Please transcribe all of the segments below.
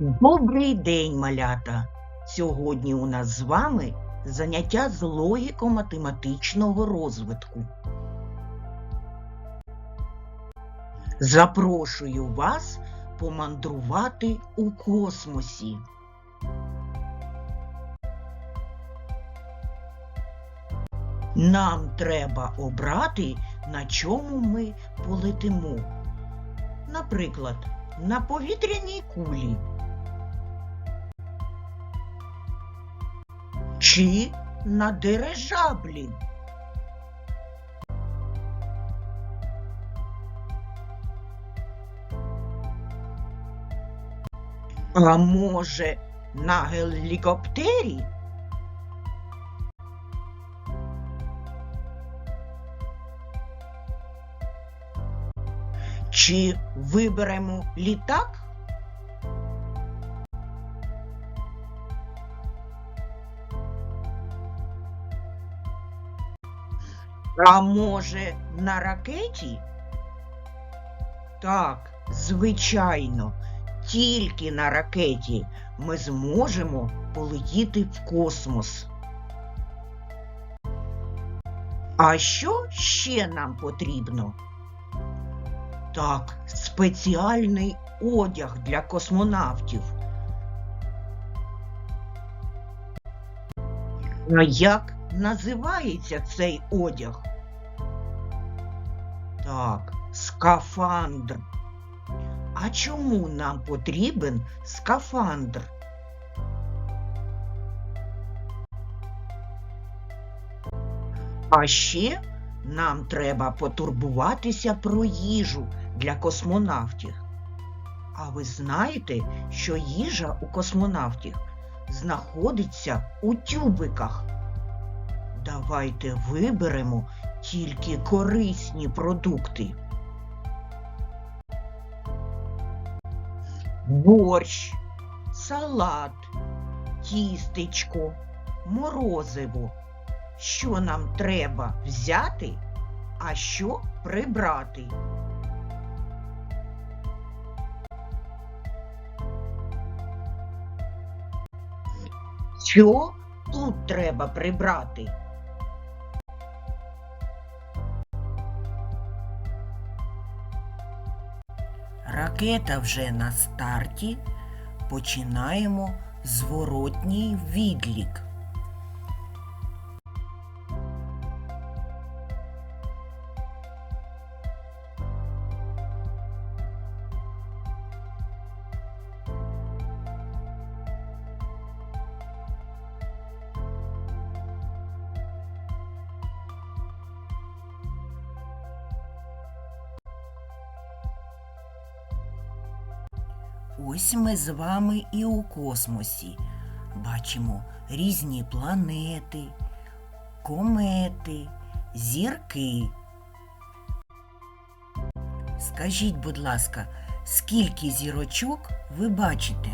Добрий день, малята! Сьогодні у нас з вами заняття з логіко-математичного розвитку. Запрошую вас помандрувати у космосі. Нам треба обрати, на чому ми полетимо. Наприклад, на повітряній кулі. Чи на дирижаблі. А може, на гелікоптері? Чи виберемо літак? А може, на ракеті? Так, звичайно, тільки на ракеті ми зможемо полетіти в космос. А що ще нам потрібно? Так, спеціальний одяг для космонавтів. А як називається цей одяг? Так, скафандр. А чому нам потрібен скафандр? А ще нам треба потурбуватися про їжу для космонавтів. А ви знаєте, що їжа у космонавтів знаходиться у тюбиках? Давайте виберемо тільки корисні продукти. Борщ, салат, тістечко, морозиво. Що нам треба взяти, а що прибрати? Що тут треба прибрати? Ракета вже на старті. Починаємо зворотній відлік. Ось ми з вами і у космосі. Бачимо різні планети, комети, зірки. Скажіть, будь ласка, скільки зірочок ви бачите?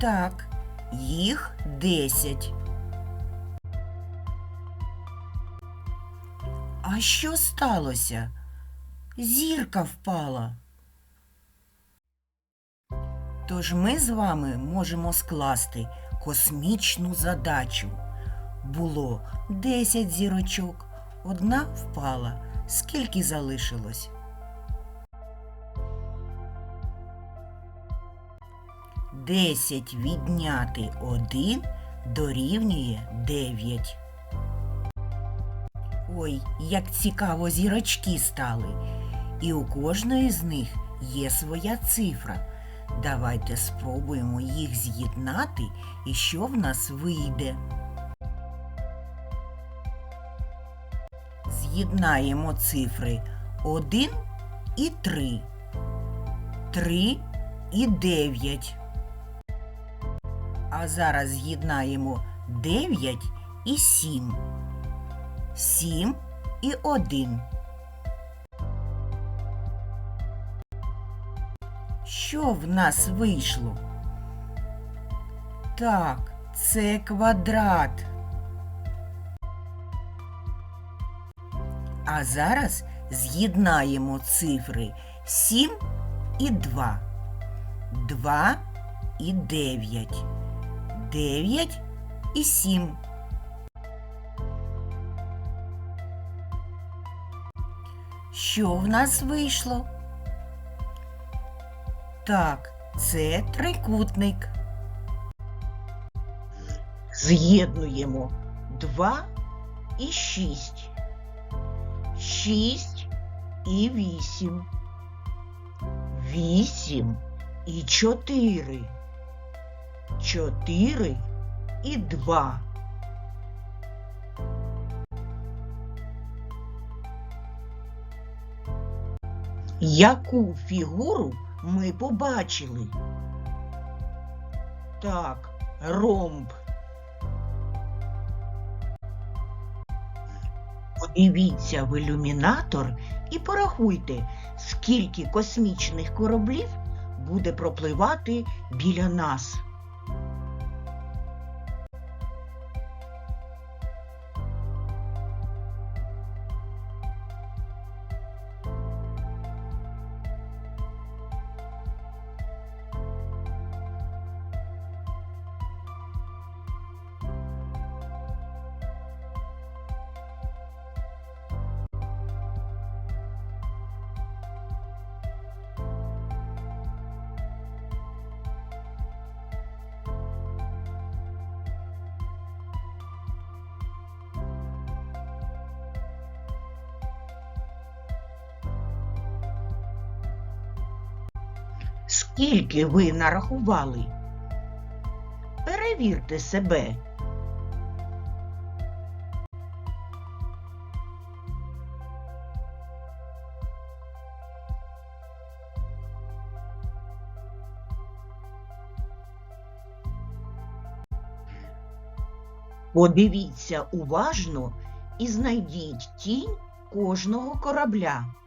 Так, їх десять. А що сталося? Зірка впала. Тож ми з вами можемо скласти космічну задачу. Було 10 зірочок, одна впала. Скільки залишилось? Десять відняти один дорівнює дев'ять. Ой, як цікаво зірочки стали. І у кожної з них є своя цифра. Давайте спробуємо їх з'єднати і що в нас вийде. З'єднаємо цифри 1 і 3, 3 і 9. А зараз з'єднаємо 9 і 7. 7 і 1. Що в нас вийшло? Так, це квадрат. А зараз з'єднаємо цифри 7 і 2, 2 і 9, 9 і 7. Що в нас вийшло? Так, це трикутник. З'єднуємо 2 і 6. 6 і 8. 8 і 4. 4 і 2. Яку фігуру ми побачили? Так, ромб. Подивіться в ілюмінатор і порахуйте, скільки космічних кораблів буде пропливати біля нас. Скільки ви нарахували? Перевірте себе. Подивіться уважно і знайдіть тінь кожного корабля.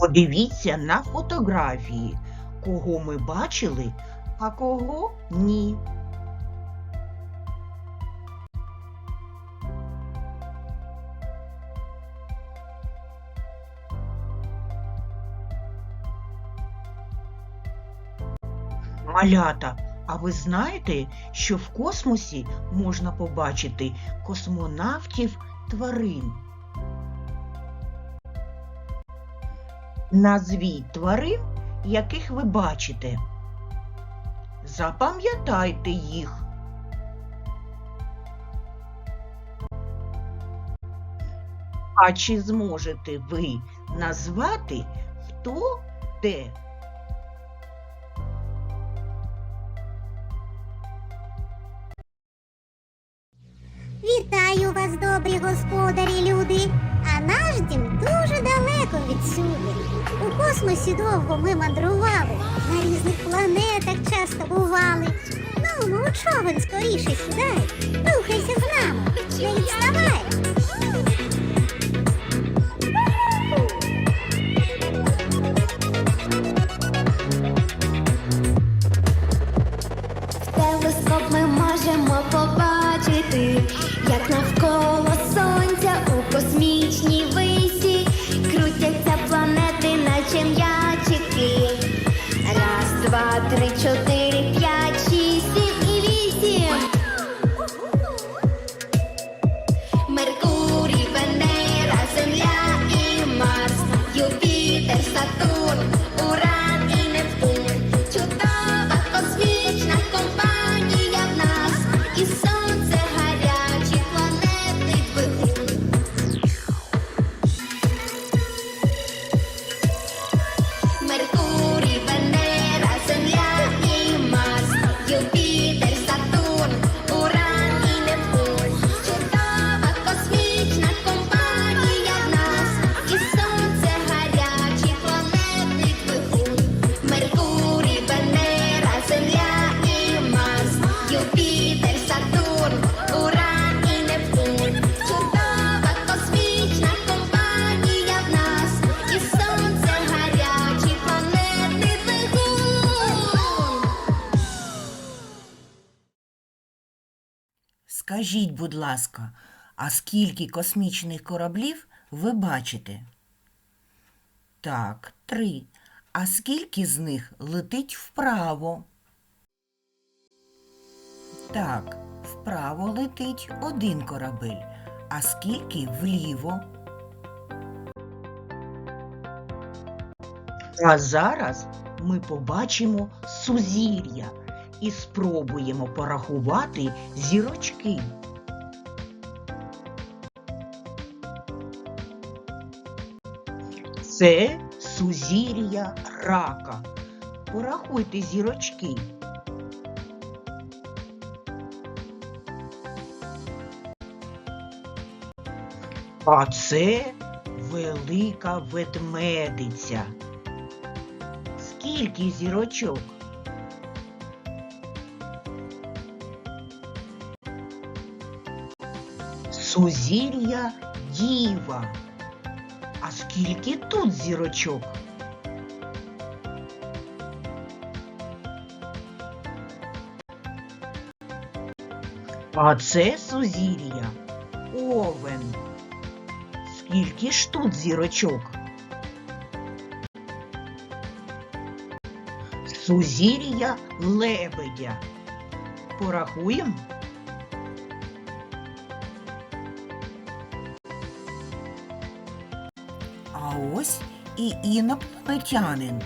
Подивіться на фотографії, кого ми бачили, а кого ні. Малята, а ви знаєте, що в космосі можна побачити космонавтів тварин? Назвіть тварин, яких ви бачите. Запам'ятайте їх. А чи зможете ви назвати хто де? Вітаю вас, добрі господарі У і довго ми мандрували, на різних планетах часто бували. Ну, ну, човен скоріше сідай, рухайся з нами, не відставай. Скажіть, будь ласка, а скільки космічних кораблів ви бачите? Так, три. А скільки з них летить вправо? Так, вправо летить один корабель. А скільки вліво? А зараз ми побачимо сузір'я і спробуємо порахувати зірочки. Це сузір'я рака. Порахуйте зірочки. А це велика ведмедиця. Скільки зірочок? Сузір'я діва. А скільки тут зірочок? А це сузір'я овен. Скільки ж тут зірочок? Сузір'я лебедя. Порахуємо. Ось і інопланетянин.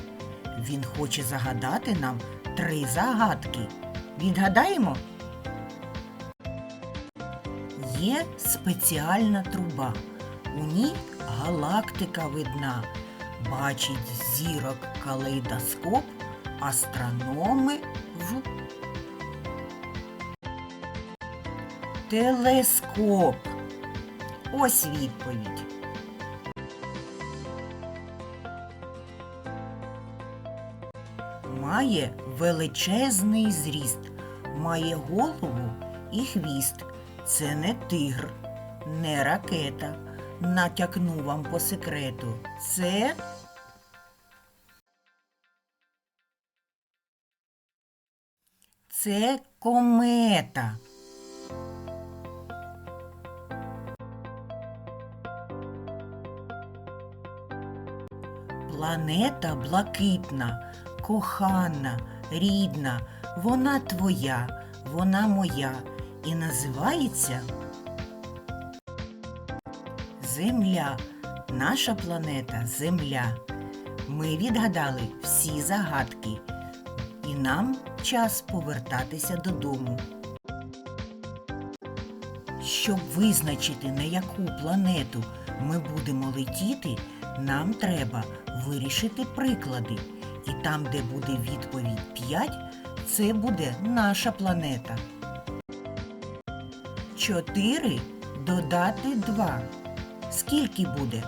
Він хоче загадати нам три загадки. Відгадаємо? Є спеціальна труба. У ній галактика видна. Бачить зірок калейдоскоп, астрономи в телескоп. Ось відповідь. Має величезний зріст, має голову і хвіст. Це не тигр, не ракета. Натякну вам по секрету. Це це комета. Планета блакитна, кохана, рідна, вона твоя, вона моя і називається Земля. Наша планета Земля. Ми відгадали всі загадки, і нам час повертатися додому. Щоб визначити, на яку планету ми будемо летіти, нам треба вирішити приклади. І там, де буде відповідь 5, це буде наша планета. 4 додати 2. Скільки буде?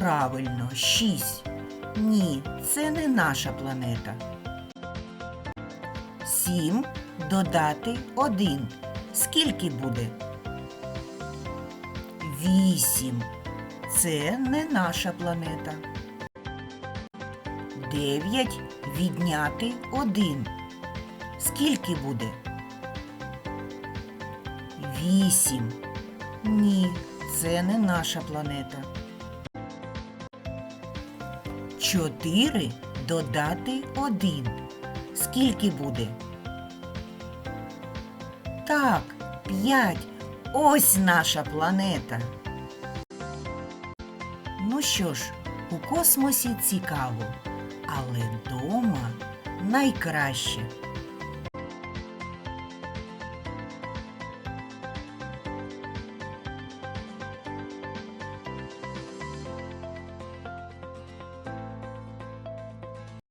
Правильно, 6. Ні, це не наша планета. 7 додати 1. Скільки буде? 8. Це не наша планета. 9 відняти 1. Скільки буде? 8. Ні, це не наша планета. 4 додати 1. Скільки буде? Так, 5. Ось наша планета. Ну що ж, у космосі цікаво, але вдома найкраще.